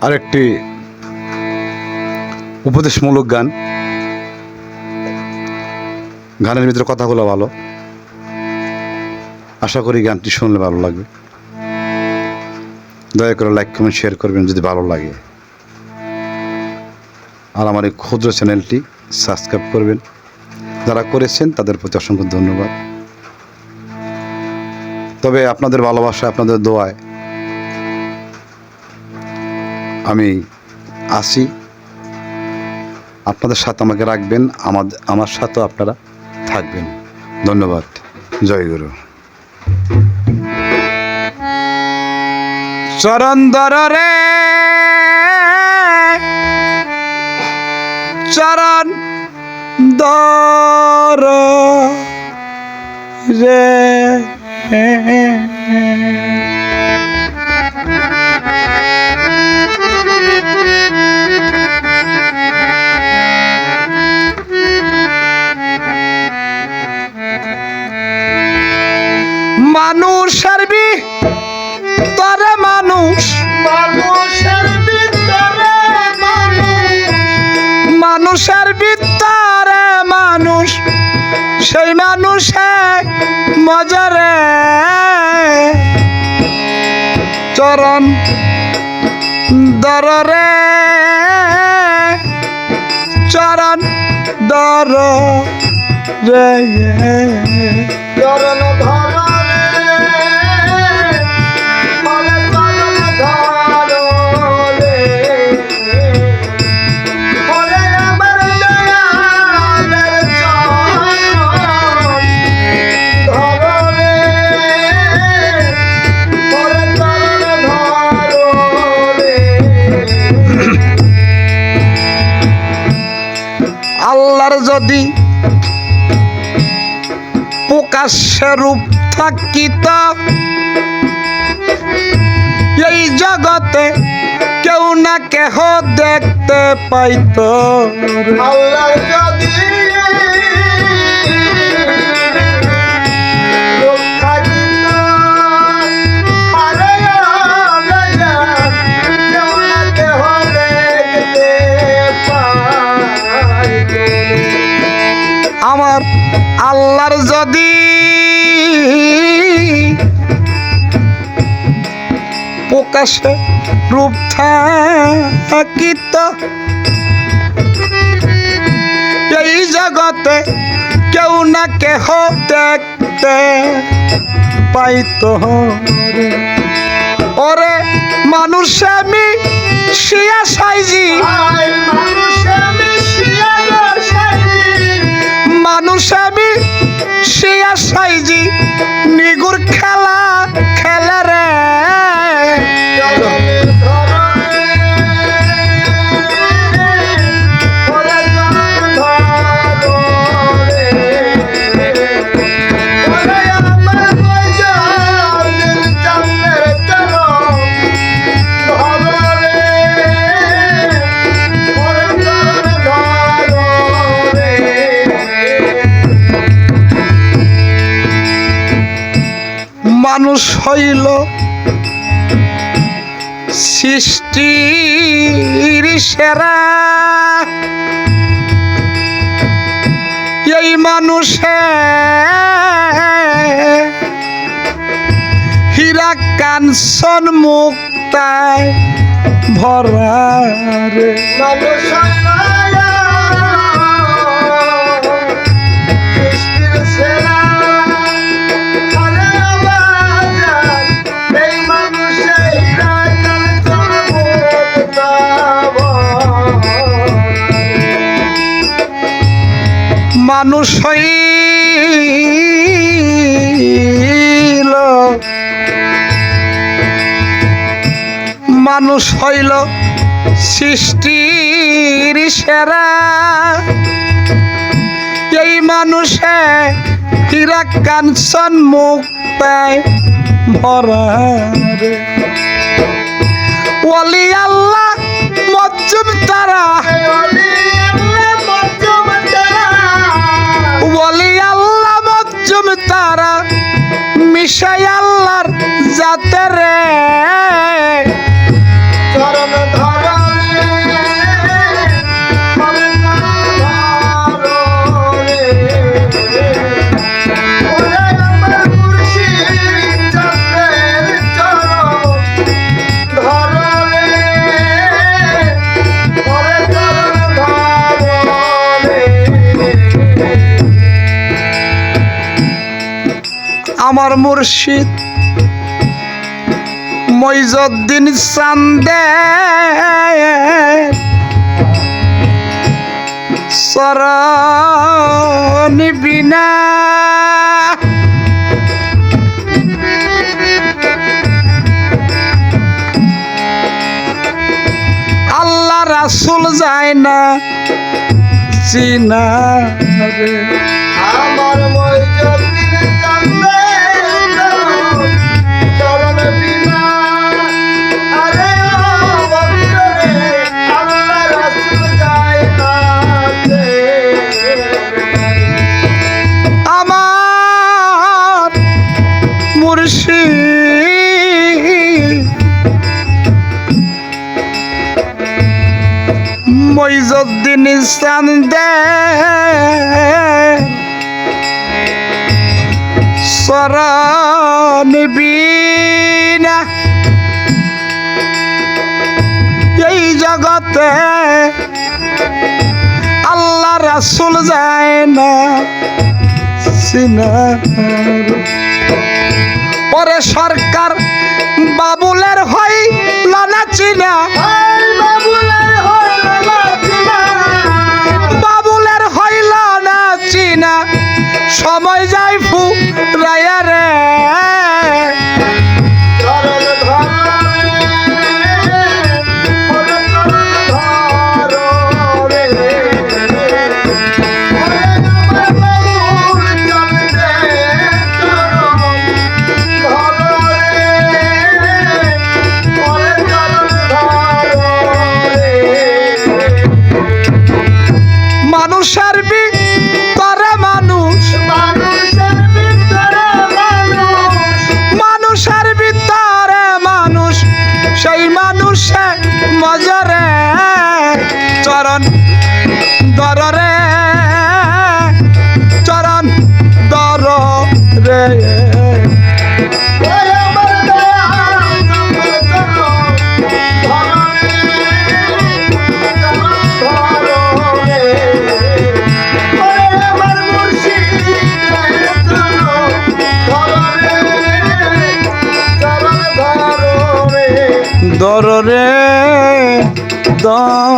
আরেকটি উপদেশমূলক গান। গানের ভিতরে কথাগুলো ভালো। আশা করি গানটি শুনলে ভালো লাগবে। দয়া করে লাইক, কমেন্ট, শেয়ার করবেন যদি ভালো লাগে। আর আমার এই ক্ষুদ্র চ্যানেলটি সাবস্ক্রাইব করবেন। যারা করেছেন তাদের প্রতি অসংখ্য ধন্যবাদ। তবে আপনাদের ভালোবাসা, আপনাদের দোয়ায় আমি আসি। আপনাদের সাথে আমাকে রাখবেন। আমার আমার সাথেও আপনারা থাকবেন। ধন্যবাদ। জয় গুরু। চরণ রে চরণ দর রে মানুষের বি তরে মানুষ। মানুষের ভিতরে মানুষ। মানুষ সেই মানুষে মজরে চরণ দরে চরণ দর রে চরণ যদি প্রকাশ্য রূপ থাকিত এই জগতে কেউ না কেহ দেখতে পাইত। আল্লাহ যদি রূপ থাকিত। এই জগতে কেউ না কেহ দেখতে পাইত। ওরে মানুষ আমি শিয়া সাইজি মানুষ হইল সৃষ্টির সেরা। এই মানুষে হীরা কাঞ্চন মুক্তায় ভরা রে। মানুষ মানুষ হইল মানুষ হইল সৃষ্টির সেরা এই মানুষে হীরা কাঞ্চন মুক্তায় ভরা। ওলি আল্লাহ মজ্জুম তারা আমার মুর্শিদ মইজদ্দিন চান্দে। সরণি বিনা। আল্লাহ রাসুল যায় না চিনা স্থান সরণ বিনা এই জগতে আল্লাহ রাসুল যায় না সিনার পরে সরকার বাবুলের হই লানা চিনা কররে দম